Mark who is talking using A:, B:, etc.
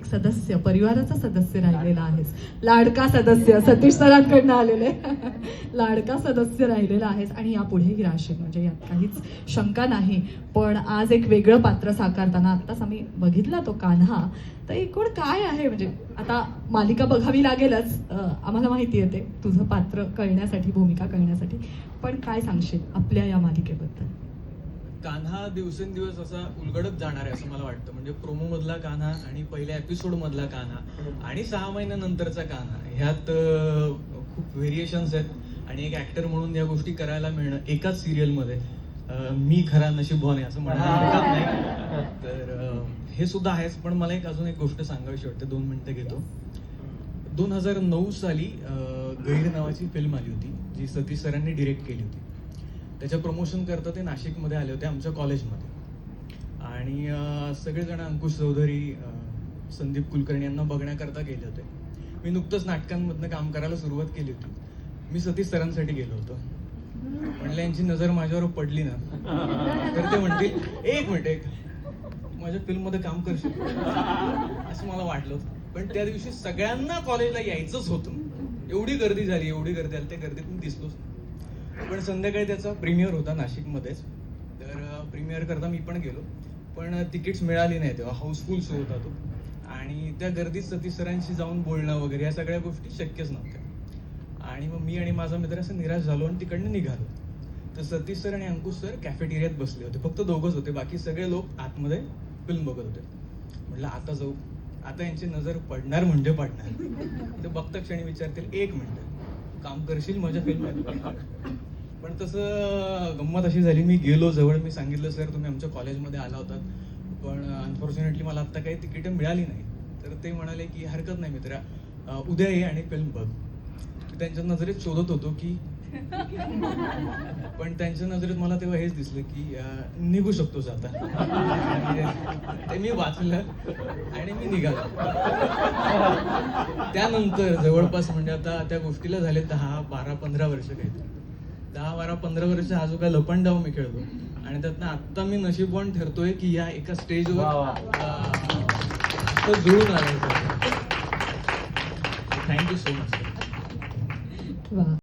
A: एक सदस्य परिवाराचा सदस्य राहिलेला आहेस लाडका सदस्य सतीश सरांकडनं आलेले. लाडका सदस्य राहिलेला आहेस आणि यापुढेही राहशील म्हणजे यात काहीच शंका नाही. पण आज एक वेगळं पात्र साकारताना आत्ताच आम्ही बघितला तो कान्हा. तर एकूण काय आहे? म्हणजे आता मालिका बघावी लागेलच. आम्हाला माहिती आहे ते तुझं पात्र कळण्यासाठी भूमिका कळण्यासाठी. पण काय सांगशील आपल्या या मालिकेत?
B: कान्हा दिवसेंदिवस असा उलगडत जाणार आहे असं मला वाटतं. म्हणजे प्रोमो मधला कान्हा आणि पहिल्या एपिसोड मधला कान्हा आणि सहा महिन्यानंतरचा कान्हा. ह्यात खूप व्हेरिएशन्स आहेत आणि एक ऍक्टर म्हणून या गोष्टी करायला मिळणं एकाच सिरियलमध्ये मी खरा नशीबवान आहे असं म्हणायला तर हे सुद्धा आहेच पण मला एक अजून एक गोष्ट सांगावीशी वाटते. दोन मिनिटं घेतो. दोन हजार नऊ साली गैर नावाची फिल्म आली होती जी सतीश सरांनी डिरेक्ट केली होती. त्याच्या प्रमोशन करता ते नाशिकमध्ये आले होते आमच्या कॉलेजमध्ये आणि सगळेजण अंकुश चौधरी संदीप कुलकर्णी यांना बघण्याकरता गेले होते. मी नुकतंच नाटकांमधनं काम करायला सुरुवात केली होती. मी सतीश सरांसाठी गेलो होतो. म्हणलं यांची नजर माझ्यावर पडली ना. तर ते म्हणतील एक मिनिट एक माझ्या फिल्ममध्ये काम करशील. असं मला वाटलं होतं. पण त्या दिवशी सगळ्यांना कॉलेजला यायचंच होतं. एवढी गर्दी झाली एवढी गर्दी आली त्या गर्दीतून दिसलोच नाही. पण संध्याकाळी त्याचा प्रीमियर होता नाशिकमध्येच. तर प्रीमियर करता मी पण गेलो. पण तिकीट्स मिळाली नाही तेव्हा हाऊसफुल शो होता तो. आणि त्या गर्दीत सतीश सरांशी जाऊन बोलणं वगैरे या सगळ्या गोष्टी शक्यच नव्हत्या. आणि मग मी आणि माझा मित्र असं निराश झालो आणि तिकडनं निघालो. तर सतीश सर आणि अंकुश सर कॅफेटेरियात बसले होते. फक्त दोघंच होते. बाकी सगळे लोक आतमध्ये फिल्म बघत होते. म्हटलं आता जाऊ. आता यांची नजर पडणार म्हणजे पडणार. ते बघता क्षणी विचारतील एक मिनिट. काम करशील माझ्या फिल्म तसं गंमत अशी झाली मी गेलो जवळ मी सांगितलं सर तुम्ही आमच्या कॉलेजमध्ये आला होतात पण अनफॉर्च्युनेटली मला आत्ता काही तिकीटं मिळाली नाही तर ते म्हणाले की हरकत नाही मित्रा उद्या ये आणि फिल्म बघ. त्यांच्या नजरेत शोधत होतो की पण त्यांच्या नजरेत मला तेव्हा हेच दिसलं की निघू शकतोस आता ते मी वाचलं आणि मी निघालो. त्यानंतर जवळपास म्हणजे आता त्या गोष्टीला झाले दहा बारा पंधरा वर्ष काहीतरी. दहा बारा पंधरा वर्ष हा जो काय लपंडाव मी खेळतो. आणि त्यातनं आत्ता मी नशीबवान ठरतोय की या एका स्टेजवर
C: वा, वा.
B: अं, तो जुळून आलाय. थँक्यू सो मच
A: वा.